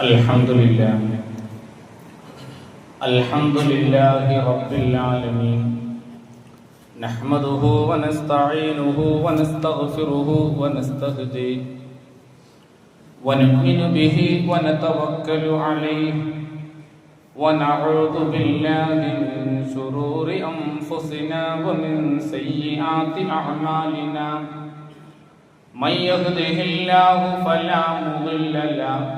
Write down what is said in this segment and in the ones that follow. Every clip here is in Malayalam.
الحمد لله الحمد لله رب العالمين نحمده ونستعينه ونستغفره ونستهديه ونؤمن به ونتوكل عليه ونعوذ بالله من شرور أنفسنا ومن سيئات أعمالنا من يهده الله فلا مضل له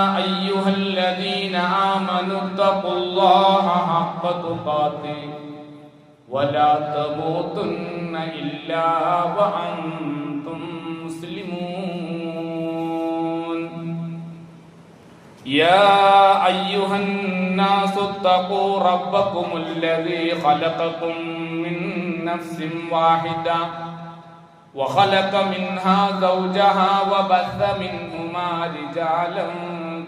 آمنوا اتقوا الله حق تقاته ولا تموتن إلا وأنتم مسلمون. يا أيها الناس اتقوا ربكم الذي خلقكم من نفس واحدة وخلق منها زوجها وبث منهما رجالا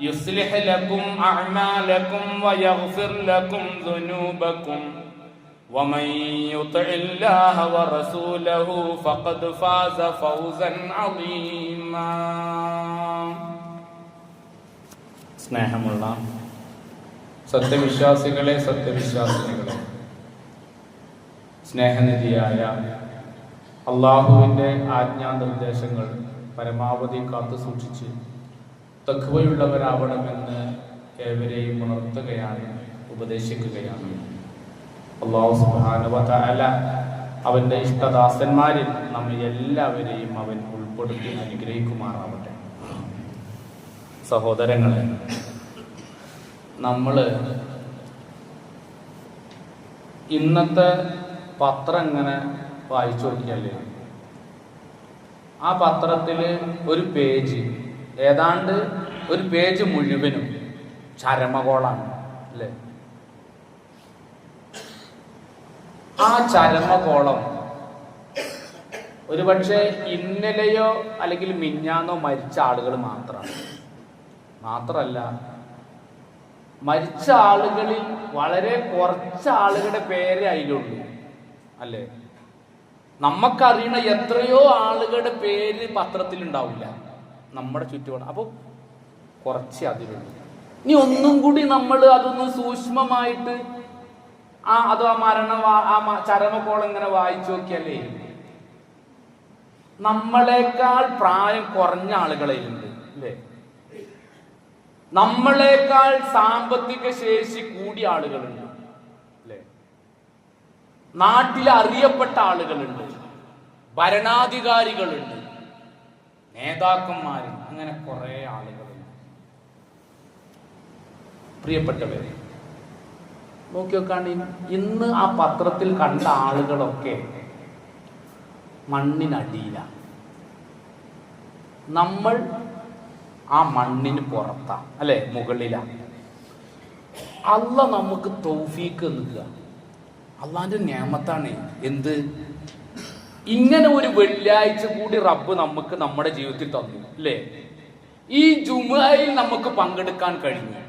يصلح لكم أعمالكم ويغفر لكم ذنوبكم ومن يطع الله ورسوله فقد فاز فوزا عظيما സ്നേഹമുള്ള സത്യവിശ്വാസികളെ സത്യവിശ്വാസികളെ സ്നേഹനിധിയായ അള്ളാഹുവിൻ്റെ ആജ്ഞാനിർദ്ദേശങ്ങൾ പരമാവധി കാത്തു സൂക്ഷിച്ച് തഖ്വയുള്ളവരാവണമെന്ന് ഏവരെയും ഉണർത്തുകയാണ് ഉപദേശിക്കുകയാണ്. അള്ളാഹു സുബാനുവല അവന്റെ ഇഷ്ടദാസന്മാരിൽ നമ്മെ എല്ലാവരെയും അവൻ ഉൾപ്പെടുത്തി അനുഗ്രഹിക്കുമാറാവട്ടെ. സഹോദരങ്ങളെ നമ്മൾ ഇന്നത്തെ പത്രം ഇങ്ങനെ വായിച്ചു നോക്കിയല്ലേ ആ പത്രത്തിൽ ഒരു പേജ് ഏതാണ്ട് ഒരു പേജ് മുഴുവനും ചരമകോളാണ് അല്ലേ? ആ ചരമകോളം ഒരുപക്ഷെ ഇന്നലെയോ അല്ലെങ്കിൽ മിഞ്ഞാന്നോ മരിച്ച ആളുകൾ മാത്രമാണ്. മാത്രല്ല മരിച്ച ആളുകളിൽ വളരെ കുറച്ച് ആളുകളുടെ പേരെ അതിലുള്ളൂ അല്ലേ? നമുക്കറിയണ എത്രയോ ആളുകളുടെ പേര് പത്രത്തിൽ ഉണ്ടാവില്ല നമ്മുടെ ചുറ്റുപാട്. അപ്പോൾ കുറച്ച് അതിലുള്ളൂ ഇനി ഒന്നും കൂടി നമ്മൾ അതൊന്ന് സൂക്ഷ്മമായിട്ട് ആ അത് ആ മരണ ആ ചരമക്കോളം ഇങ്ങനെ വായിച്ചു നോക്കിയല്ലേ? നമ്മളെക്കാൾ പ്രായം കുറഞ്ഞ ആളുകളെയുണ്ട് അല്ലേ? നമ്മളെക്കാൾ സാമ്പത്തിക ശേഷി കൂടിയ ആളുകളുണ്ട് അല്ലേ? നാട്ടിൽ അറിയപ്പെട്ട ആളുകളുണ്ട് ഭരണാധികാരികളുണ്ട് നേതാക്കന്മാർ അങ്ങനെ കുറെ ആളുകളുണ്ട് പ്രിയപ്പെട്ടവരെ നോക്കി നോക്കാണ്ട് ഇന്ന് ആ പത്രത്തിൽ കണ്ട ആളുകളൊക്കെ മണ്ണിനടിയിലാണ് നമ്മൾ ആ മണ്ണിന് പുറത്താണ് അല്ലെ മുകളിലാണ് അല്ല നമുക്ക് തൗഫീക്ക് നിൽക്കുക അള്ളാന്റെ നിയമത്താണ് എന്ത്? ഇങ്ങനെ ഒരു വെള്ളിയാഴ്ച കൂടി റബ്ബ് നമുക്ക് നമ്മുടെ ജീവിതത്തിൽ തന്നു അല്ലേ? ഈ ജുമയിൽ നമുക്ക് പങ്കെടുക്കാൻ കഴിഞ്ഞു.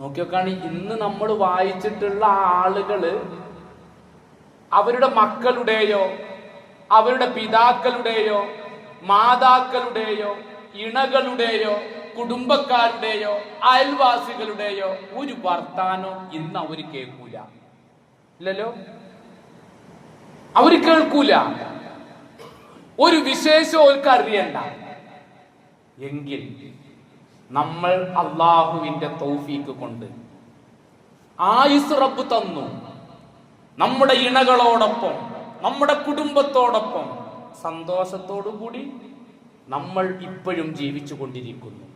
നോക്കിയൊക്കെയാണ് ഇന്ന് നമ്മൾ വായിച്ചിട്ടുള്ള ആളുകൾ അവരുടെ മക്കളുടെയോ അവരുടെ പിതാക്കളുടെയോ മാതാക്കളുടെയോ ഇണകളുടെയോ കുടുംബക്കാരുടെയോ അയൽവാസികളുടെയോ ഒരു വർത്താനോ ഇന്ന് അവർ കേൾക്കൂല. ഇല്ലല്ലോ? അവർ കേൾക്കൂല. ഒരു വിശേഷം അവർക്ക് അറിയണ്ട. എങ്കിൽ നമ്മൾ അള്ളാഹുവിന്റെ തൗഫീക്ക് കൊണ്ട് ആയുസ് റബ്ബ് തന്നു. നമ്മുടെ ഇണകളോടൊപ്പം നമ്മുടെ കുടുംബത്തോടൊപ്പം സന്തോഷത്തോടു കൂടി നമ്മൾ ഇപ്പോഴും ജീവിച്ചു കൊണ്ടിരിക്കുന്നു.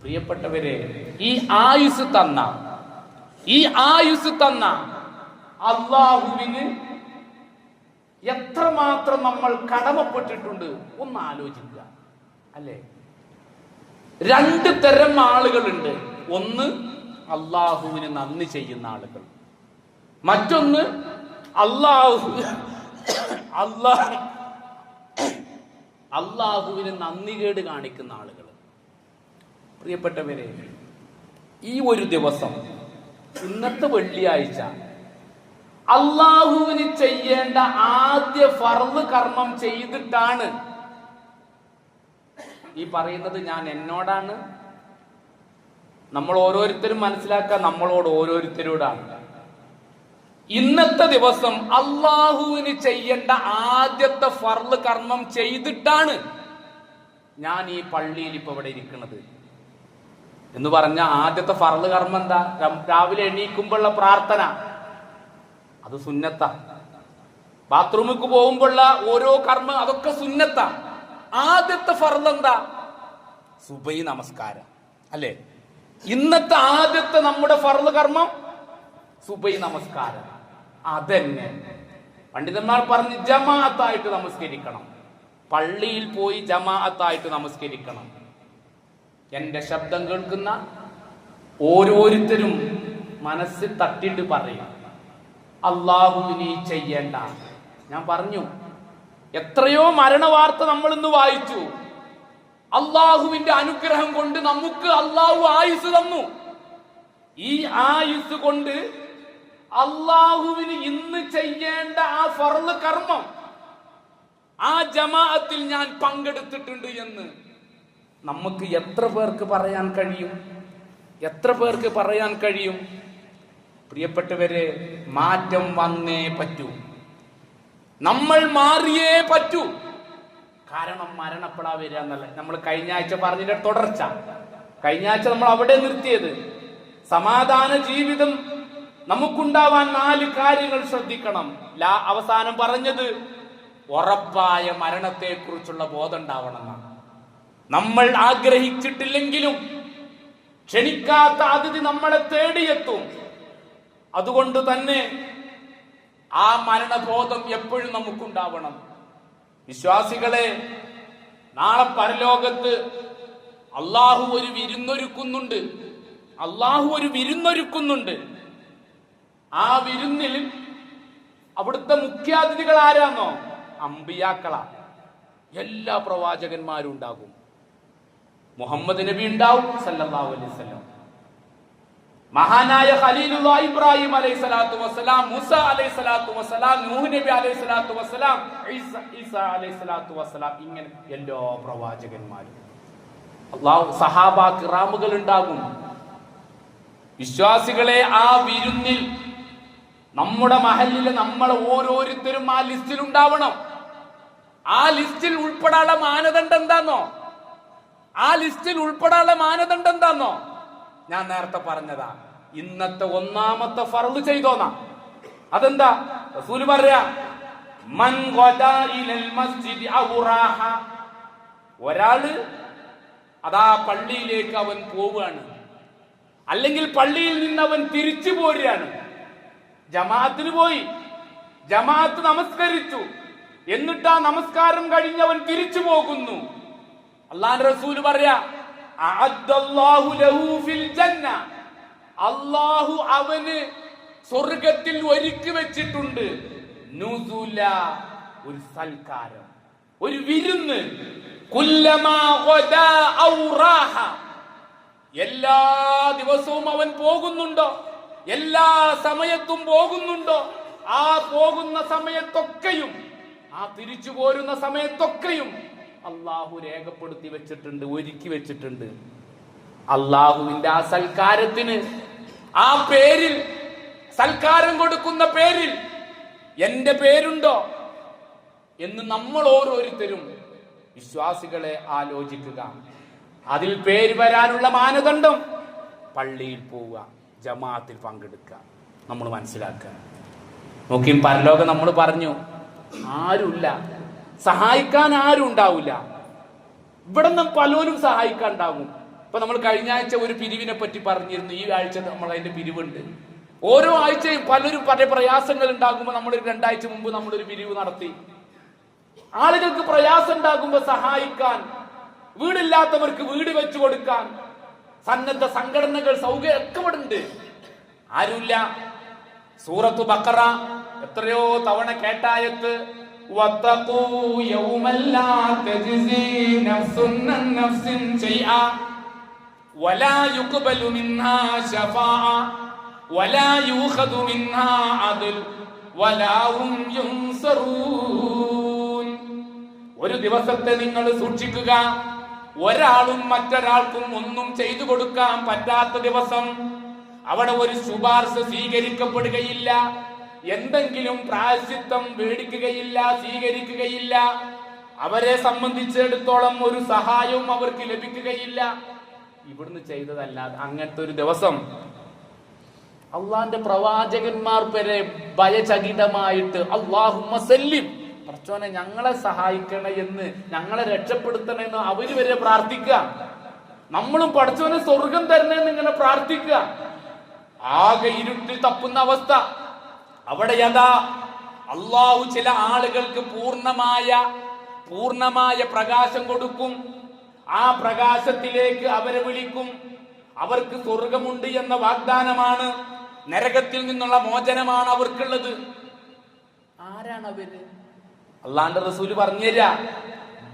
പ്രിയപ്പെട്ടവരെ ഈ ആയുസ് തന്ന ഈ ആയുസ് തന്ന അള്ളാഹുവിന് എത്രമാത്രം നമ്മൾ കടമപ്പെട്ടിട്ടുണ്ട്? ഒന്ന് ആലോചിക്കുക. അല്ലേ? രണ്ട് തരം ആളുകളുണ്ട്. ഒന്ന് അള്ളാഹുവിന് നന്ദി ചെയ്യുന്ന ആളുകൾ. മറ്റൊന്ന് അള്ളാഹു അള്ളാഹ് അള്ളാഹുവിന് നന്ദികേട് കാണിക്കുന്ന ആളുകൾ. പ്രിയപ്പെട്ടവരെ ഈ ഒരു ദിവസം ഇന്നത്തെ വെള്ളിയാഴ്ച അള്ളാഹുവിന് ചെയ്യേണ്ട ആദ്യ ഫർദ് കർമ്മം ചെയ്തിട്ടാണ് ഈ പറയുന്നത് ഞാൻ എന്നോടാണ്. നമ്മൾ ഓരോരുത്തരും മനസ്സിലാക്കുക നമ്മളോട് ഓരോരുത്തരോടാണ്. ഇന്നത്തെ ദിവസം അള്ളാഹുവിന് ചെയ്യേണ്ട ആദ്യത്തെ ഫർൾ കർമ്മം ചെയ്തിട്ടാണ് ഞാൻ ഈ പള്ളിയിൽ ഇപ്പൊ ഇവിടെ ഇരിക്കുന്നത്. എന്ന് പറഞ്ഞ ആദ്യത്തെ ഫർൾ കർമ്മം എന്താ? രാവിലെ എണീക്കുമ്പോഴുള്ള പ്രാർത്ഥന. അത് സുന്നത്ത. ബാത്റൂമിക്ക് പോകുമ്പോഴുള്ള ഓരോ കർമ്മം അതൊക്കെ സുന്നത്ത. ആദ്യത്തെ ഫർൾ എന്താ? സുബൈ നമസ്കാരം. അല്ലേ? ഇന്നത്തെ ആദ്യത്തെ നമ്മുടെ ഫർദ് കർമ്മം സുബൈ നമസ്കാരം. അതന്നെ. പണ്ഡിതന്മാർ പറഞ്ഞ് ജമാഅത്തായിട്ട് നമസ്കരിക്കണം. പള്ളിയിൽ പോയി ജമാഅത്തായിട്ട് നമസ്കരിക്കണം. എന്റെ ശബ്ദം കേൾക്കുന്ന ഓരോരുത്തരും മനസ്സിൽ തട്ടിട്ട് പറയും അള്ളാഹുവിനി ചെയ്യേണ്ട. ഞാൻ പറഞ്ഞു എത്രയോ മരണവാർത്ത നമ്മൾ ഇന്ന് വായിച്ചു. അള്ളാഹുവിന്റെ അനുഗ്രഹം കൊണ്ട് നമുക്ക് അള്ളാഹു ആയുസ് തന്നു. ഈ ആയുസ് കൊണ്ട് അള്ളാഹുവിന് ഇന്ന് ചെയ്യേണ്ട ആ ഫർൾ കർമ്മം ആ ജമാഅത്തിൽ ഞാൻ പങ്കെടുത്തിട്ടുണ്ട് എന്ന് നമുക്ക് എത്ര പേർക്ക് പറയാൻ കഴിയും? എത്ര പേർക്ക് പറയാൻ കഴിയും? പ്രിയപ്പെട്ടവരെ മാറ്റം വന്നേ പറ്റൂ. നമ്മൾ മാറിയേ പറ്റൂ. കാരണം മരണപ്പെടാ വരിക എന്നല്ല. നമ്മൾ കഴിഞ്ഞ ആഴ്ച പറഞ്ഞതിന്റെ തുടർച്ച. കഴിഞ്ഞ ആഴ്ച നമ്മൾ അവിടെ നിർത്തിയത്. സമാധാന ജീവിതം നമുക്കുണ്ടാവാൻ നാല് കാര്യങ്ങൾ ശ്രദ്ധിക്കണം. ലാ അവസാനം പറഞ്ഞത് ഉറപ്പായ മരണത്തെ കുറിച്ചുള്ള ബോധം ഉണ്ടാവണമെന്നാണ്. നമ്മൾ ആഗ്രഹിച്ചിട്ടില്ലെങ്കിലും ക്ഷണിക്കാത്ത അതിഥി നമ്മളെ തേടിയെത്തും. അതുകൊണ്ട് തന്നെ ആ മരണബോധം എപ്പോഴും നമുക്കുണ്ടാവണം. വിശ്വാസികളെ നാളെ പരലോകത്ത് അള്ളാഹു ഒരു വിരുന്നൊരുക്കുന്നുണ്ട്. അള്ളാഹു ഒരു വിരുന്നൊരുക്കുന്നുണ്ട്. ആ വിരുന്നിൽ അവിടുത്തെ മുഖ്യാതിഥികൾ ആരാന്നോ? അമ്പിയാക്കളാ. എല്ലാ പ്രവാചകന്മാരും ഉണ്ടാകും. മുഹമ്മദ് നബി ഉണ്ടാവും സല്ലല്ലാഹു അലൈഹി വസല്ലം. മഹാനായ ഖലീലുള്ള ഇബ്രാഹിം അലൈഹി സ്വലാത്തു വസ്സലാം മുസ അലൈഹി സ്വലാത്തു വസ്സലാം നൂഹ് നബി അലൈഹി സ്വലാത്തു വസ്സലാം ഈസ അലൈഹി സ്വലാത്തു വസ്സലാം ഇങ്ങനെ എല്ലാ പ്രവാചകന്മാരും. അല്ലാഹു സഹാബ കിറാമുകൾ ഉണ്ടാകും. വിശ്വാസികളെ ആ വിരുന്നിൽ നമ്മുടെ മഹലിൽ നമ്മൾ ഓരോരുത്തരും ആ ലിസ്റ്റിൽ ഉണ്ടാവണം. ആ ലിസ്റ്റിൽ ഉൾപ്പെടാനുള്ള മാനദണ്ഡം എന്താന്നോ? ആ ലിസ്റ്റിൽ ഉൾപ്പെടാനുള്ള മാനദണ്ഡം എന്താന്നോ? ഞാൻ നേരത്തെ പറഞ്ഞതാ ഇന്നത്തെ ഒന്നാമത്തെ ഫർൾ ചെയ്തോന്ന. അതെന്താ? റസൂൽ പറയാ മൻ. ഒരാൾ അതാ പള്ളിയിലേക്ക് അവൻ പോവുകയാണ്. അല്ലെങ്കിൽ പള്ളിയിൽ നിന്ന് അവൻ തിരിച്ചു പോരുകയാണ്. ജമാഅത്തിന് പോയി. ജമാഅത്ത് നമസ്കരിച്ചു. എന്നിട്ട് ആ നമസ്കാരം കഴിഞ്ഞ് അവൻ തിരിച്ചു പോകുന്നു. അള്ളാൻ റസൂൽ പറയാ അഅദ്ദല്ലാഹു ലഹു ഫിൽ ജന്ന അള്ളാഹു അവന് സ്വർഗത്തിൽ ഒരുക്കി വെച്ചിട്ടുണ്ട്. നുസുല ഒരു സൽക്കാരം ഒരു വിരുന്ന്. എല്ലാ ദിവസവും അവൻ പോകുന്നുണ്ടോ? എല്ലാ സമയത്തും പോകുന്നുണ്ടോ? ആ പോകുന്ന സമയത്തൊക്കെയും ആ തിരിച്ചു പോരുന്ന സമയത്തൊക്കെയും അള്ളാഹു രേഖപ്പെടുത്തി വെച്ചിട്ടുണ്ട് ഒരുക്കി വെച്ചിട്ടുണ്ട്. അള്ളാഹുവിന്റെ ആ സൽക്കാരത്തിന് ആ പേരിൽ സൽക്കാരം കൊടുക്കുന്ന പേരിൽ എന്റെ പേരുണ്ടോ എന്ന് നമ്മൾ ഓരോരുത്തരും വിശ്വാസികളെ ആലോചിക്കുക. അതിൽ പേര് വരാനുള്ള മാനദണ്ഡം പള്ളിയിൽ പോവുക ജമാഅത്തിൽ പങ്കെടുക്കുക. നമ്മൾ മനസ്സിലാക്കുക. നോക്കിയും പരലോകം നമ്മൾ പറഞ്ഞു ആരുമില്ല. സഹായിക്കാൻ ആരും ഉണ്ടാവില്ല ഇവിടെ നിന്ന് പലരും സഹായിക്കാൻ ഉണ്ടാകും. ഇപ്പൊ നമ്മൾ കഴിഞ്ഞ ആഴ്ച ഒരു പിരിവിനെ പറ്റി പറഞ്ഞിരുന്നു ഈ ആഴ്ച നമ്മൾ അതിന്റെ പിരിവുണ്ട് ഓരോ ആഴ്ചയും പലരും പല പ്രയാസങ്ങൾ ഉണ്ടാകുമ്പോൾ നമ്മൾ ഒരു രണ്ടാഴ്ച മുമ്പ് നമ്മളൊരു പിരിവ് നടത്തി ആളുകൾക്ക് പ്രയാസം ഉണ്ടാകുമ്പോൾ സഹായിക്കാൻ വീടില്ലാത്തവർക്ക് വീട് വെച്ചു കൊടുക്കാൻ സന്നദ്ധ സംഘടനകൾ സൗകര്യം ഒക്കെ ഇവിടെ ഉണ്ട് ആരുമില്ല സൂറത്തു ബക്കറ എത്രയോ തവണ കേട്ടായത്ത് واتقوا يوما لا تجزي نفس عن نفس شيئا ഒരു ദിവസത്തെ നിങ്ങൾ സൂക്ഷിക്കുക. ഒരാളും മറ്റൊരാൾക്കും ഒന്നും ചെയ്തു കൊടുക്കാൻ പറ്റാത്ത ദിവസം അവിടെ ഒരു ശുപാർശ സ്വീകരിക്കപ്പെടുകയില്ല. എന്തെങ്കിലും പ്രായശിത്വം മേടിക്കുകയില്ല സ്വീകരിക്കുകയില്ല. അവരെ സംബന്ധിച്ചിടത്തോളം ഒരു സഹായവും അവർക്ക് ലഭിക്കുകയില്ല. ഇവിടുന്ന് ചെയ്തതല്ലാതെ അങ്ങനത്തെ ഒരു ദിവസം അള്ളാന്റെ പ്രവാചകന്മാർ വരെ ഭയചകിതമായിട്ട് അള്ളാഹുമ്മ സല്ലിം ഞങ്ങളെ സഹായിക്കണേ എന്ന് ഞങ്ങളെ രക്ഷപ്പെടുത്തണേ എന്ന് അവർ വരെ പ്രാർത്ഥിക്കുക. നമ്മളും പഠിച്ചവനെ സ്വർഗം തരണമെന്ന് ഇങ്ങനെ പ്രാർത്ഥിക്കുക. ആകെ ഇരുട്ടിൽ തപ്പുന്ന അവസ്ഥ. അവിടെ യഥാ അള്ളാഹു ചില ആളുകൾക്ക് പൂർണമായ പൂർണമായ പ്രകാശം കൊടുക്കും. ആ പ്രകാശത്തിലേക്ക് അവരെ വിളിക്കും. അവർക്ക് സ്വർഗമുണ്ട് എന്ന വാഗ്ദാനമാണ്. നരകത്തിൽ നിന്നുള്ള മോചനമാണ് അവർക്കുള്ളത്. ആരാണ് അവർ? അള്ളാന്റെ റസൂൽ പറഞ്ഞുതരാ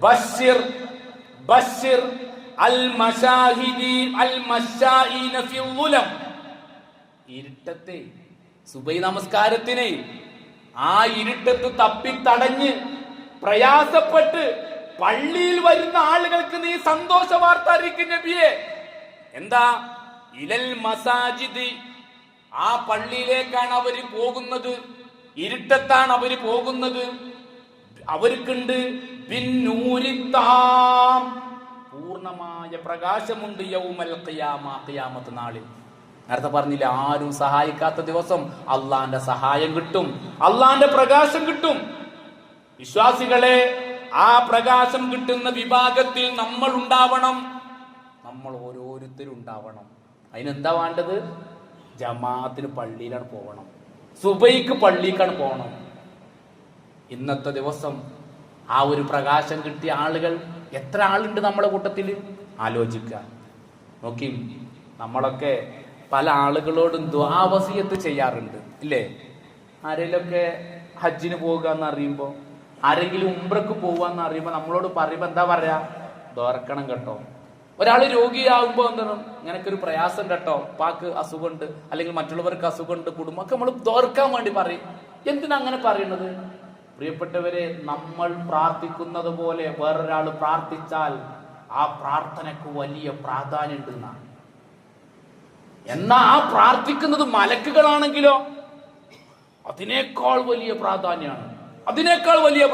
ബഷിർ ബഷിർ അൽ അൽ ഇരുട്ടത്തെ സുബൈ നമസ്കാരത്തിന് ആ ഇരുട്ടത്ത് തപ്പി തടഞ്ഞ് പ്രയാസപ്പെട്ട് പള്ളിയിൽ വരുന്ന ആളുകൾക്ക് നീ സന്തോഷ വാർത്ത അറിയിക്കും നബിയെ. എന്താ? ഇലൽ മസാജിദ്. ആ പള്ളിയിലേക്കാണ് അവർ പോകുന്നത്. ഇരുട്ടത്താണ് അവർ പോകുന്നത്. അവർക്കുണ്ട് ബിന്നൂരിത്താം പൂർണമായ പ്രകാശമുണ്ട് യൗമൽ ഖിയാമ ഖിയാമത്ത് നാളിൽ. നേരത്തെ പറഞ്ഞില്ല ആരും സഹായിക്കാത്ത ദിവസം അള്ളാന്റെ സഹായം കിട്ടും. അള്ളാന്റെ പ്രകാശം കിട്ടും. വിശ്വാസികളെ ആ പ്രകാശം കിട്ടുന്ന വിഭാഗത്തിൽ നമ്മൾ ഉണ്ടാവണം. നമ്മൾ ഓരോരുത്തരും ഉണ്ടാവണം. അതിനെന്താ വേണ്ടത്? ജമാഅത്തിന് പള്ളിയിലാണ് പോകണം സുബൈക്ക് പള്ളിക്കാണ് പോകണം ഇന്നത്തെ ദിവസം ആ ഒരു പ്രകാശം കിട്ടിയ ആളുകൾ എത്ര ആളുണ്ട് നമ്മുടെ കൂട്ടത്തിൽ? ആലോചിക്കുക. നോക്കി നമ്മളൊക്കെ പല ആളുകളോടും ദ്വാവസീയത്ത് ചെയ്യാറുണ്ട്. ഇല്ലേ? ആരെങ്കിലുമൊക്കെ ഹജ്ജിന് പോകുക എന്ന് അറിയുമ്പോൾ ആരെങ്കിലും ഉംബ്രക്ക് പോവാന്ന് അറിയുമ്പോ അറിയുമ്പോൾ നമ്മളോട് പറയുമ്പോൾ എന്താ പറയാ? ദോർക്കണം കേട്ടോ. ഒരാൾ രോഗിയാകുമ്പോൾ എന്താണ്? ഇങ്ങനൊക്കെ ഒരു പ്രയാസം കേട്ടോ. പാക്ക് അസുഖമുണ്ട് അല്ലെങ്കിൽ മറ്റുള്ളവർക്ക് അസുഖമുണ്ട് കുടുംബം ഒക്കെ നമ്മൾ ദോർക്കാൻ വേണ്ടി പറയും. എന്തിനാ അങ്ങനെ പറയുന്നത് പ്രിയപ്പെട്ടവരെ നമ്മൾ പ്രാർത്ഥിക്കുന്നത് പോലെ വേറൊരാൾ പ്രാർത്ഥിച്ചാൽ ആ പ്രാർത്ഥനക്ക് വലിയ പ്രാധാന്യം ഉണ്ടെന്നാണ് എന്നാ ആ പ്രാർത്ഥിക്കുന്നത് മലക്കുകളാണെങ്കിലോ? അതിനേക്കാൾ വലിയ പ്രാധാന്യമാണ്. അതിനേക്കാൾ വലിയ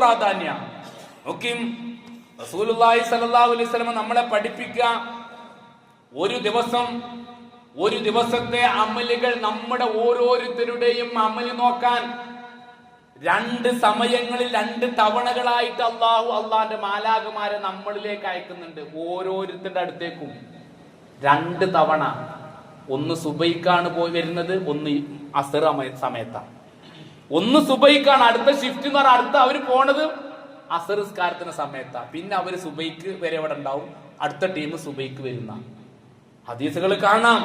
സ്വല്ലല്ലാഹു അലൈഹി നമ്മളെ പഠിപ്പിക്കുക ഒരു ദിവസം ഒരു ദിവസത്തെ അമലുകൾ നമ്മുടെ ഓരോരുത്തരുടെയും അമൽ നോക്കാൻ രണ്ട് സമയങ്ങളിൽ രണ്ട് തവണകളായിട്ട് അള്ളാഹു അള്ളാന്റെ മാലാകമാരെ നമ്മളിലേക്ക് അയക്കുന്നുണ്ട് ഓരോരുത്തരുടെ അടുത്തേക്കും. രണ്ട് തവണ. ഒന്ന് സുബൈക്കാണ് പോയി വരുന്നത് ഒന്ന് അസറ സമയത്താണ് ഒന്ന് സുബൈക്കാണ് അടുത്ത ഷിഫ്റ്റ് എന്ന് പറഞ്ഞാൽ അടുത്ത അവർ പോണത് അസറിസ്കാരത്തിന് സമയത്താണ് സമയത്താ. പിന്നെ അവർ സുബൈക്ക് വരെ ഇവിടെ ഉണ്ടാവും? അടുത്ത ടീം സുബൈക്ക് വരുന്ന. ഹദീസുകൾ കാണാം.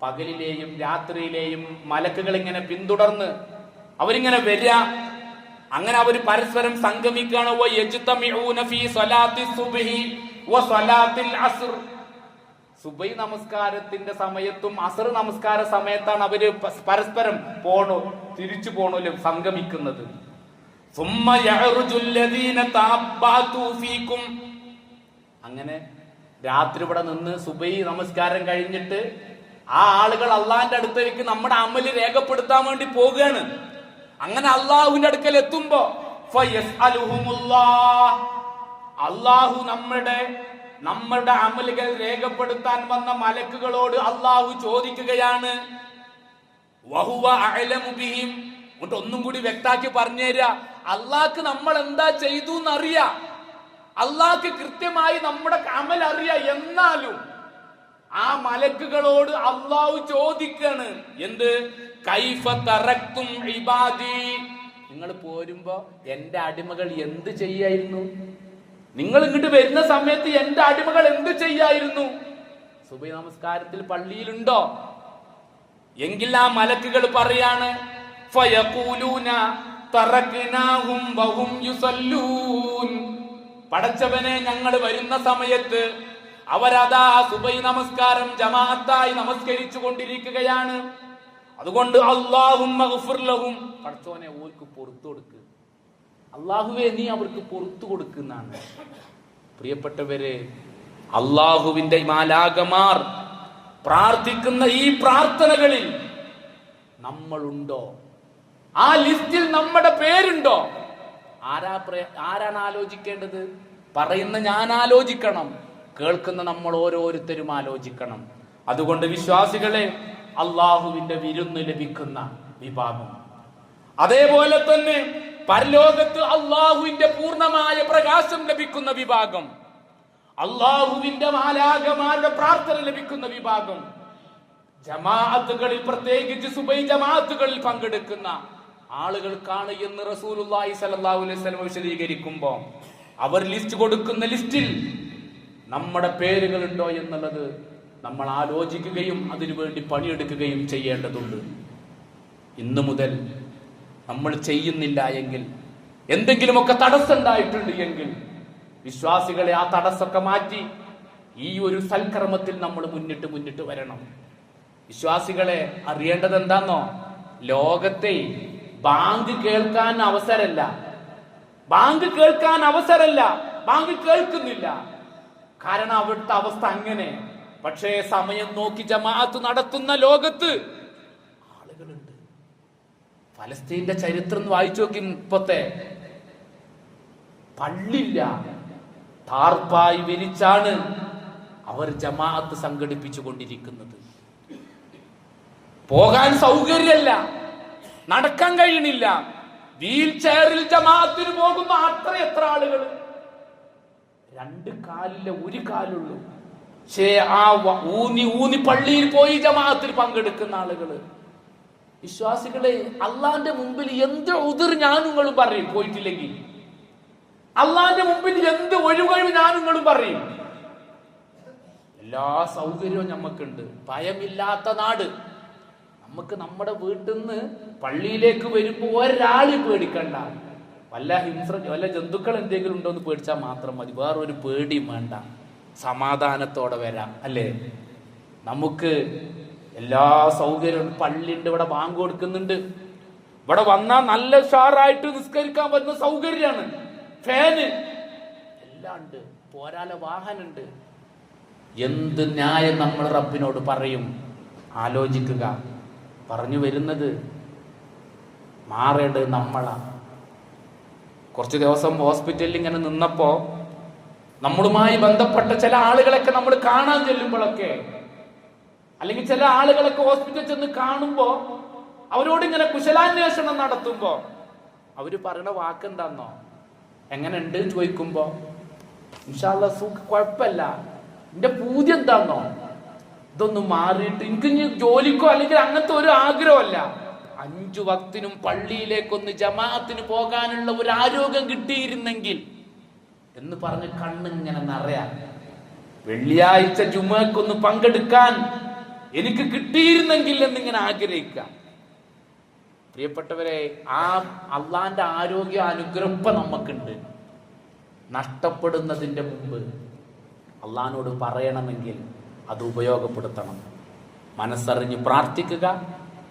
പകലിലെയും രാത്രിയിലെയും മലക്കുകൾ ഇങ്ങനെ പിന്തുടർന്ന് അവരിങ്ങനെ വരിക അങ്ങനെ അവർ പരസ്പരം സംഗമിക്കുകയാണ് സുബൈ നമസ്കാരത്തിന്റെ സമയത്തും അസർ നമസ്കാര സമയത്താണ് അവർ പരസ്പരം പോണോ തിരിച്ചു പോണോല്ലോ സംഗമിക്കുന്നത്. അങ്ങനെ രാത്രി ഇവിടെ നിന്ന് സുബൈ നമസ്കാരം കഴിഞ്ഞിട്ട് ആ ആളുകൾ അള്ളാഹിന്റെ അടുത്തേക്ക് നമ്മുടെ അമൽ രേഖപ്പെടുത്താൻ വേണ്ടി പോവുകയാണ് അങ്ങനെ അള്ളാഹുവിന്റെ അടുക്കൽ എത്തുമ്പോ അള്ളാഹു നമ്മുടെ നമ്മളുടെ അമലുകൾ രേഖപ്പെടുത്താൻ വന്ന മലക്കുകളോട് അള്ളാഹു ചോദിക്കുകയാണ്. വഹുവ ഒന്നും കൂടി വ്യക്താക്കി പറഞ്ഞുതരിക അള്ളാഹ്ക്ക് നമ്മൾ എന്താ ചെയ്തു എന്നറിയാ. അള്ളാഹ്ക്ക് കൃത്യമായി നമ്മുടെ അമൽ അറിയാ എന്നാലും ആ മലക്കുകളോട് അള്ളാഹു ചോദിക്കാണ്. എന്ത്? കൈഫ തറക്കും ഇബാദി. നിങ്ങൾ പോരുമ്പോ എന്റെ അടിമകൾ എന്ത് ചെയ്യായിരുന്നു? നിങ്ങൾ ഇങ്ങോട്ട് വരുന്ന സമയത്ത് എന്റെ അടിമകൾ എന്ത് ചെയ്യായിരുന്നു? സുബൈ നമസ്കാരത്തിൽ പള്ളിയിലുണ്ടോ? എങ്കിൽ ആ മലക്കുകൾ പറയാണ് പടച്ചവനെ ഞങ്ങൾ വരുന്ന സമയത്ത് അവരതാ സുബൈ നമസ്കാരം ജമാഅത്തായി നമസ്കരിച്ചു കൊണ്ടിരിക്കുകയാണ്. അതുകൊണ്ട് അള്ളാഹും പടച്ചോനെ ഓർക്ക് പുറത്തു കൊടുക്ക്. അള്ളാഹുവെ നീ അവർക്ക് പുറത്തു കൊടുക്കുന്നതാണ്. പ്രിയപ്പെട്ടവരെ അള്ളാഹുവിന്റെ മാലാകമാർ പ്രാർത്ഥിക്കുന്ന ഈ പ്രാർത്ഥനകളിൽ നമ്മളുണ്ടോ? ആ ലിസ്റ്റിൽ നമ്മുടെ പേരുണ്ടോ? ആരാ ആരാണ് ആലോചിക്കേണ്ടത്? പറയുന്ന ഞാൻ ആലോചിക്കണം കേൾക്കുന്ന നമ്മൾ ഓരോരുത്തരും ആലോചിക്കണം. അതുകൊണ്ട് വിശ്വാസികളെ അള്ളാഹുവിന്റെ വിരുന്ന് ലഭിക്കുന്ന വിഭാഗം. അതേപോലെ തന്നെ പരലോകത്ത് അള്ളാഹുവിന്റെ പൂർണമായ പ്രകാശം ലഭിക്കുന്ന വിഭാഗം. അള്ളാഹുവിന്റെ മാലാകമാരുടെ പ്രാർത്ഥന ലഭിക്കുന്ന വിഭാഗം. ജമാഅത്തുകളിൽ പ്രത്യേകിച്ച് സുബൈ ജമാഅത്തുകളിൽ പങ്കെടുക്കുന്ന ആളുകൾക്കാണ് എന്ന് റസൂലുള്ളാഹി സല്ലല്ലാഹു അലൈഹി വസല്ലം അവർ ലിസ്റ്റ് കൊടുക്കുന്ന ലിസ്റ്റിൽ നമ്മുടെ പേരുകൾ ഉണ്ടോ എന്നുള്ളത് നമ്മൾ ആലോചിക്കുകയും അതിനുവേണ്ടി പണിയെടുക്കുകയും ചെയ്യേണ്ടതുണ്ട്. ഇന്നു മുതൽ നമ്മൾ ചെയ്യുന്നില്ല എങ്കിൽ എന്തെങ്കിലുമൊക്കെ തടസ്സം ഉണ്ടായിട്ടുണ്ട് എങ്കിൽ വിശ്വാസികളെ ആ തടസ്സമൊക്കെ മാറ്റി ഈ ഒരു സൽക്കർമ്മത്തിൽ നമ്മൾ മുന്നിട്ട് മുന്നിട്ട് വരണം. വിശ്വാസികളെ അറിയേണ്ടത് എന്താന്നോ? ലോകത്തെ ബാങ്ക് കേൾക്കാൻ അവസരല്ല ബാങ്ക് കേൾക്കാൻ അവസരല്ല ബാങ്ക് കേൾക്കുന്നില്ല. കാരണം അവിടുത്തെ അവസ്ഥ അങ്ങനെ. പക്ഷേ സമയം നോക്കി ജമാഅത്ത് നടത്തുന്ന ലോകത്ത് ഫലസ്തീന്റെ ചരിത്രം വായിച്ചു നോക്കി ഇപ്പത്തെ. പള്ളില്ല താർപ്പായി വിരിച്ചാണ് അവർ ജമാഅത്ത് സംഘടിപ്പിച്ചു കൊണ്ടിരിക്കുന്നത്. പോകാൻ സൗകര്യമല്ല. നടക്കാൻ കഴിയണില്ല. വീൽ ചെയറിൽ ജമാഅത്തിന് പോകുന്ന അത്ര എത്ര ആളുകൾ? രണ്ട് കാലിലെ ഒരു കാലുള്ളൂ. ആ ഊന്നി ഊന്നി പള്ളിയിൽ പോയി ജമാഅത്തിൽ പങ്കെടുക്കുന്ന ആളുകൾ. വിശ്വാസികളെ അള്ളാന്റെ മുമ്പിൽ എന്ത് ഉതിർ ഞാൻ നിങ്ങളും പറയും? പോയിട്ടില്ലെങ്കിൽ. അള്ളാന്റെ മുമ്പിൽ എന്ത് ഒഴിവഴിവ് ഞാൻ നിങ്ങളും പറയും? എല്ലാ സൗകര്യവും നമുക്കുണ്ട് ഭയമില്ലാത്ത നാട്. നമുക്ക് നമ്മുടെ വീട്ടിൽ നിന്ന് പള്ളിയിലേക്ക് വരുമ്പോൾ ഒരാളി പേടിക്കണ്ട. വല്ല ഹിംസ വല്ല ജന്തുക്കൾ എന്തെങ്കിലും ഉണ്ടോ എന്ന് പേടിച്ചാൽ മാത്രം മതി. വേറൊരു പേടിയും വേണ്ട. സമാധാനത്തോടെ വരാം. അല്ലേ? നമുക്ക് എല്ലാ സൗകര്യവും പള്ളിയുണ്ട് ഇവിടെ ബാങ്ക് കൊടുക്കുന്നുണ്ട്. ഇവിടെ വന്നാൽ നല്ല ഉഷാറായിട്ട് നിസ്കരിക്കാൻ പറ്റുന്ന സൗകര്യമാണ്. ഫാന്. എല്ലാം ഉണ്ട്. പോരാലെ വാഹനമുണ്ട്. എന്ത് ന്യായം നമ്മൾ റബ്ബിനോട് പറയും? ആലോചിക്കുക. പറഞ്ഞു വരുന്നത് മാറേണ്ടത് നമ്മളാ. കുറച്ച് ദിവസം ഹോസ്പിറ്റലിൽ ഇങ്ങനെ നിന്നപ്പോ നമ്മളുമായി ബന്ധപ്പെട്ട ചില ആളുകളൊക്കെ നമ്മൾ കാണാൻ ചെല്ലുമ്പോഴൊക്കെ അല്ലെങ്കിൽ ചില ആളുകളൊക്കെ ഹോസ്പിറ്റലിൽ ചെന്ന് കാണുമ്പോ അവരോട് ഇങ്ങനെ കുശലാന്വേഷണം നടത്തുമ്പോ അവർ പറയണ വാക്കെന്താന്നോ എങ്ങനെ ഉണ്ട് ചോദിക്കുമ്പോ ഇൻഷാല്ല സൂക്ക് കുഴപ്പമില്ല. എന്റെ പൂതി എന്താന്നോ? ഇതൊന്നും മാറിയിട്ട് എനിക്ക് ഇനി ജോലിക്കോ അല്ലെങ്കിൽ അങ്ങനത്തെ ഒരു ആഗ്രഹമല്ല. അഞ്ചു വക്തിനും പള്ളിയിലേക്കൊന്ന് ജമാഅത്തിന് പോകാനുള്ള ഒരു ആരോഗ്യം കിട്ടിയിരുന്നെങ്കിൽ എന്ന് പറഞ്ഞ് കണ്ണിങ്ങനെ നിറയാ. വെള്ളിയാഴ്ച ജുമക്കൊന്ന് പങ്കെടുക്കാൻ എനിക്ക് കിട്ടിയിരുന്നെങ്കിൽ എന്നിങ്ങനെ ആഗ്രഹിക്കാം. പ്രിയപ്പെട്ടവരെ ആ അള്ളാന്റെ ആരോഗ്യ അനുഗ്രഹം നമുക്കുണ്ട് നഷ്ടപ്പെടുന്നതിന്റെ മുമ്പ് അള്ളഹാനോട് പറയണമെങ്കിൽ അത് ഉപയോഗപ്പെടുത്തണം. മനസ്സറിഞ്ഞ് പ്രാർത്ഥിക്കുക.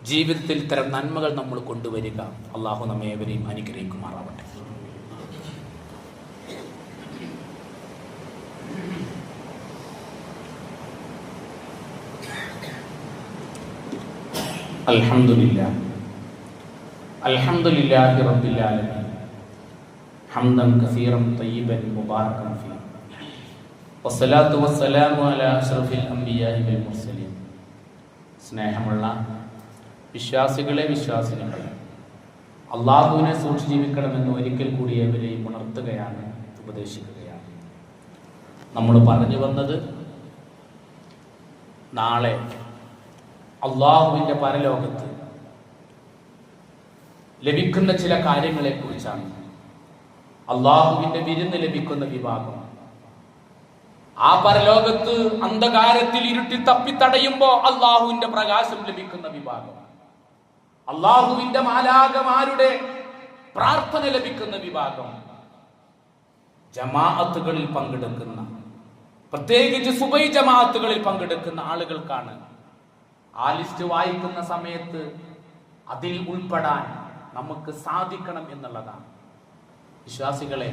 ജീവിതത്തിൽ ഇത്തരം നന്മകൾ നമ്മൾ കൊണ്ടുവരിക. അള്ളാഹു നമ്മേവരെയും അനുഗ്രഹിക്കുമാറാവട്ടെ. അൽഹംദുലില്ലാ الحمد لله رب العالمين حمدا كثيرا طيبا مباركا فيه والصلاة والسلام على أشرف الأنبياء والمرسلين സ്നേഹമുള്ള വിശ്വാസികളെ വിശ്വാസിനികളെ അള്ളാഹുവിനെ സൂക്ഷിച്ച് ജീവിക്കണമെന്ന് ഒരിക്കൽ കൂടി അവരെയും ഉണർത്തുകയാണ് ഉപദേശിക്കുകയാണ് നമ്മൾ പറഞ്ഞു വന്നത് നാളെ അള്ളാഹുവിന്റെ പരലോകത്ത് ലഭിക്കുന്ന ചില കാര്യങ്ങളെ കുറിച്ചാണ് അള്ളാഹുവിന്റെ വിരുന്ന് ലഭിക്കുന്ന വിഭാഗം. ആ പരലോകത്ത് അന്ധകാരത്തിൽ ഇരുട്ടി തപ്പിത്തടയുമ്പോ അള്ളാഹുവിന്റെ പ്രകാശം ലഭിക്കുന്ന വിഭാഗം. അള്ളാഹുവിന്റെ മാലാകമാരുടെ പ്രാർത്ഥന ലഭിക്കുന്ന വിഭാഗം. ജമാഅത്തുകളിൽ പങ്കെടുക്കുന്ന പ്രത്യേകിച്ച് സുബൈ ജമാഅത്തുകളിൽ പങ്കെടുക്കുന്ന ആളുകൾക്കാണ് ആ ലിസ്റ്റ് വായിക്കുന്ന സമയത്ത് അതിൽ ഉൾപ്പെടാൻ നമുക്ക് സാധിക്കണം എന്നുള്ളതാണ്. വിശ്വാസികളെ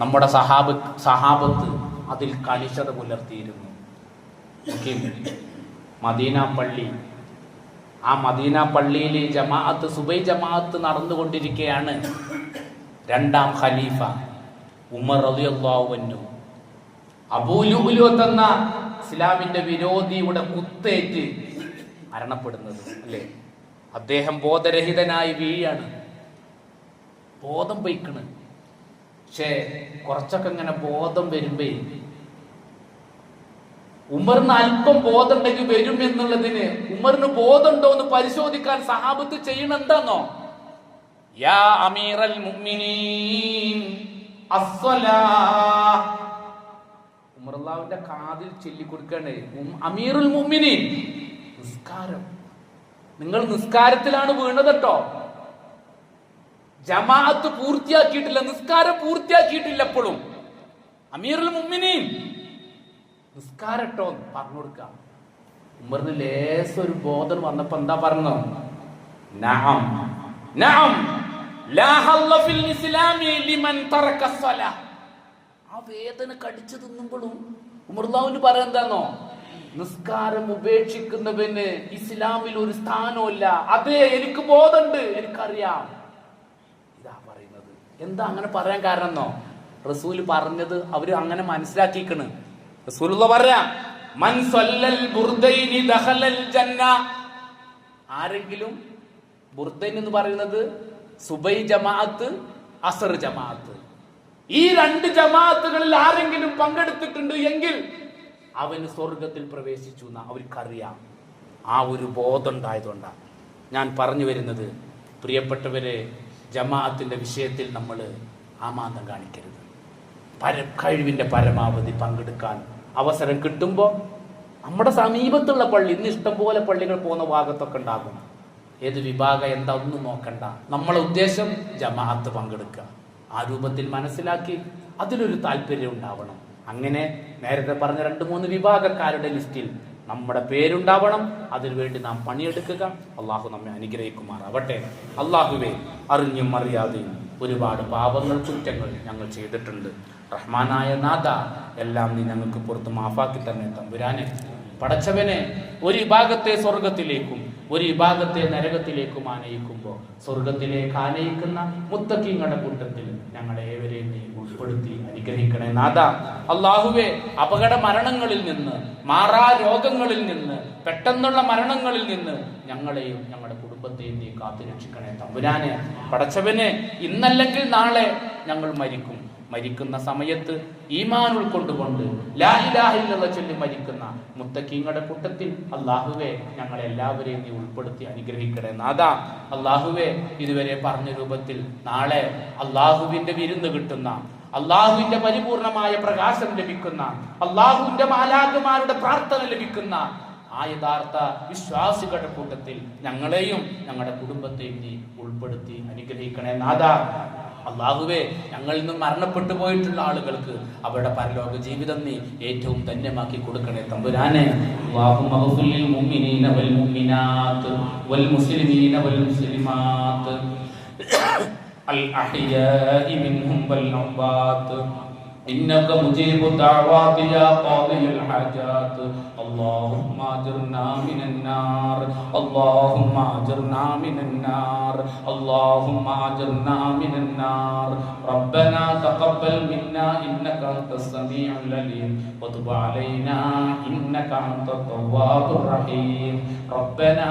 നമ്മുടെ സഹാബ് സഹാബത്ത് അതിൽ കണിശത പുലർത്തിയിരുന്നു. മദീന പള്ളി. ആ മദീന പള്ളിയിൽ ജമാഅത്ത് സുബൈ ജമാഅത്ത് നടന്നുകൊണ്ടിരിക്കുകയാണ് രണ്ടാം ഖലീഫ ഉമർ റളിയല്ലാഹു അബൂലുലു എന്ന ഇസ്ലാമിന്റെ വിരോധിയുടെ കുത്തേറ്റ് മരണപ്പെടുന്നത് അല്ലേ? അദ്ദേഹം ബോധരഹിതനായി വീഴാണ്. ബോധം പൊയ്ക്കണ്. പക്ഷേ കുറച്ചൊക്കെ ഇങ്ങനെ ബോധം വരുമ്പേ ഉമറിന് അല്പം ബോധം ഉണ്ടെങ്കിൽ വരും എന്നുള്ളതിന് ഉമറിന് ബോധമുണ്ടോ എന്ന് പരിശോധിക്കാൻ സഹാബത്ത് ചെയ്യണം എന്താന്നോ? യാ അമീറൽ മുഅ്മിനീൻ അസ്സലാ. ഉമർലാവിന്റെ കാതിൽ ചൊല്ലിക്കൊടുക്കണേ അമീറുൽ മുമ്മിനി നിസ്കാരം. നിങ്ങൾ നിസ്കാരത്തിലാണ് വീണത് കേട്ടോ ജമാഅത്ത് പൂർത്തിയാക്കിയിട്ടില്ല നിസ്കാരം പൂർത്തിയാക്കിയിട്ടില്ല എപ്പോഴും. അമീറുൽ മുഅ്മിനീൻ. നിസ്കാരട്ടോ പറഞ്ഞു കൊടുക്കാം. ഉമറിന് ലേശം ഒരു ബോധം വന്നപ്പോ എന്താ പറഞ്ഞു? നഅം. നഅം. ലാ ഹല്ല ഫിൽ ഇസ്ലാമി ലിമൻ തറക സ്വലാ. ആ വേദന കടിച്ചു തിന്നുമ്പോഴും ഉമർലാവിന് പറയാൻ എന്താണോ നിസ്കാരം ഉപേക്ഷിക്കുന്നവന് ഇസ്ലാമിൽ ഒരു സ്ഥാനമില്ല അതെ എനിക്ക് ബോധമുണ്ട്. എനിക്കറിയാം. ഇതാ പറയുന്നത്. എന്താ അങ്ങനെ പറയാൻ കാരണം എന്നോ? റസൂൽ പറഞ്ഞത് അവർ അങ്ങനെ മനസ്സിലാക്കിക്കണ് റസൂൽ പറയാം ആരെങ്കിലും ബുർദൈൻ എന്ന് പറയുന്നത് സുബൈ ജമാഅത്ത് അസർ ജമാഅത്ത്. ഈ രണ്ട് ജമാഅത്തുകളിൽ ആരെങ്കിലും പങ്കെടുത്തിട്ടുണ്ട് എങ്കിൽ അവന് സ്വർഗത്തിൽ പ്രവേശിച്ചു എന്ന് അവർക്കറിയാം. ആ ഒരു ബോധം ഉണ്ടായതുകൊണ്ടാണ് ഞാൻ പറഞ്ഞു വരുന്നത് പ്രിയപ്പെട്ടവരെ ജമാഅത്തിന്റെ വിഷയത്തിൽ നമ്മൾ ആമാന്തം കാണിക്കരുത്. പര കഴിവിന്റെ പരമാവധി പങ്കെടുക്കാൻ അവസരം കിട്ടുമ്പോൾ നമ്മുടെ സമീപത്തുള്ള പള്ളി ഇന്ന് ഇഷ്ടംപോലെ പള്ളികൾ പോകുന്ന ഭാഗത്തൊക്കെ ഉണ്ടാകും. ഏത് വിഭാഗം എന്താ ഒന്നും നോക്കണ്ട. നമ്മളെ ഉദ്ദേശം ജമാഅത്ത് പങ്കെടുക്കുക. ആ രൂപത്തിൽ മനസ്സിലാക്കി അതിലൊരു താല്പര്യം ഉണ്ടാവണം. അങ്ങനെ നേരത്തെ പറഞ്ഞ രണ്ട് മൂന്ന് വിഭാഗക്കാരുടെ ലിസ്റ്റിൽ നമ്മുടെ പേരുണ്ടാവണം. അതിനുവേണ്ടി നാം പണിയെടുക്കുക. അള്ളാഹു നമ്മെ അനുഗ്രഹിക്കുമാറാവട്ടെ. അള്ളാഹുവെ അറിഞ്ഞും അറിയാതെയും ഒരുപാട് പാപങ്ങൾ കുറ്റങ്ങൾ ഞങ്ങൾ ചെയ്തിട്ടുണ്ട്. റഹ്മാനായ നാഥ എല്ലാം നീ ഞങ്ങൾക്ക് പുറത്ത് മാഫാക്കി തന്നെ തമ്പുരാനെ. പടച്ചവനെ ഒരു വിഭാഗത്തെ സ്വർഗത്തിലേക്കും ഒരു വിഭാഗത്തെ നരകത്തിലേക്കും ആനയിക്കുമ്പോൾ സ്വർഗത്തിലേക്ക് ആനയിക്കുന്ന മുത്തക്കിങ്ങളുടെ കൂട്ടത്തിൽ ഞങ്ങളെ ഏവരെയും ഉൾപ്പെടുത്തി അനുഗ്രഹിക്കണേ. നാഥ അള്ളാഹുവെ അപകട മരണങ്ങളിൽ നിന്ന് മാറാ രോഗങ്ങളിൽ നിന്ന് പെട്ടെന്നുള്ള മരണങ്ങളിൽ നിന്ന് ഞങ്ങളെയും ഞങ്ങളുടെ കുടുംബത്തെയും നീ കാത്തുരക്ഷിക്കണേ. തമ്പുരാനെ പടച്ചവനെ ഇന്നല്ലെങ്കിൽ നാളെ ഞങ്ങൾ മരിക്കും. മരിക്കുന്ന സമയത്ത് ഈമാൻ ഉൾക്കൊണ്ടുകൊണ്ട് ലാ ചൊല്ലി മരിക്കുന്ന മുത്തക്കീങ്ങളുടെ കൂട്ടത്തിൽ അള്ളാഹുവെ ഞങ്ങൾ എല്ലാവരെയും നീ ഉൾപ്പെടുത്തി അനുഗ്രഹിക്കണേ നാദാ അള്ളാഹുവെ ഇതുവരെ പറഞ്ഞ രൂപത്തിൽ നാളെ അള്ളാഹുവിന്റെ വിരുന്ന് കിട്ടുന്ന അള്ളാഹുവിന്റെ പരിപൂർണമായ പ്രകാശം ലഭിക്കുന്ന അള്ളാഹുവിന്റെ മാലാകുമാരുടെ പ്രാർത്ഥന ലഭിക്കുന്ന ആ യഥാർത്ഥ വിശ്വാസികളുടെ കൂട്ടത്തിൽ ഞങ്ങളെയും ഞങ്ങളുടെ കുടുംബത്തെയും നീ ഉൾപ്പെടുത്തി അനുഗ്രഹിക്കണേ നാഥ. അള്ളാഹുവേ ഞങ്ങളിൽ നിന്നും മരണപ്പെട്ടു പോയിട്ടുള്ള ആളുകൾക്ക് അവരുടെ പരലോക ജീവിതം നീ ഏറ്റവും ധന്യമാക്കി കൊടുക്കണേ തമ്പുരാനെ. അല്ലാഹുമ്മ ഗ്ഫിർ ലിൽ إنك مجيب الدعوات يا قاضي الحاجات. اللهم أجرنا من النار. اللهم أجرنا من النار. اللهم أجرنا من النار. ربنا تقبل منا إنك أنت السميع العليم. وتب علينا إنك أنت التواب الرحيم. ربنا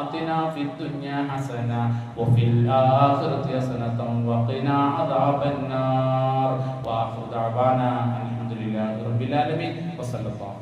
آتنا في الدنيا حسنة وفي الآخرة حسنة وقنا عذاب النار. وآخر دعوانا الحمد لله رب العالمين وصلى الله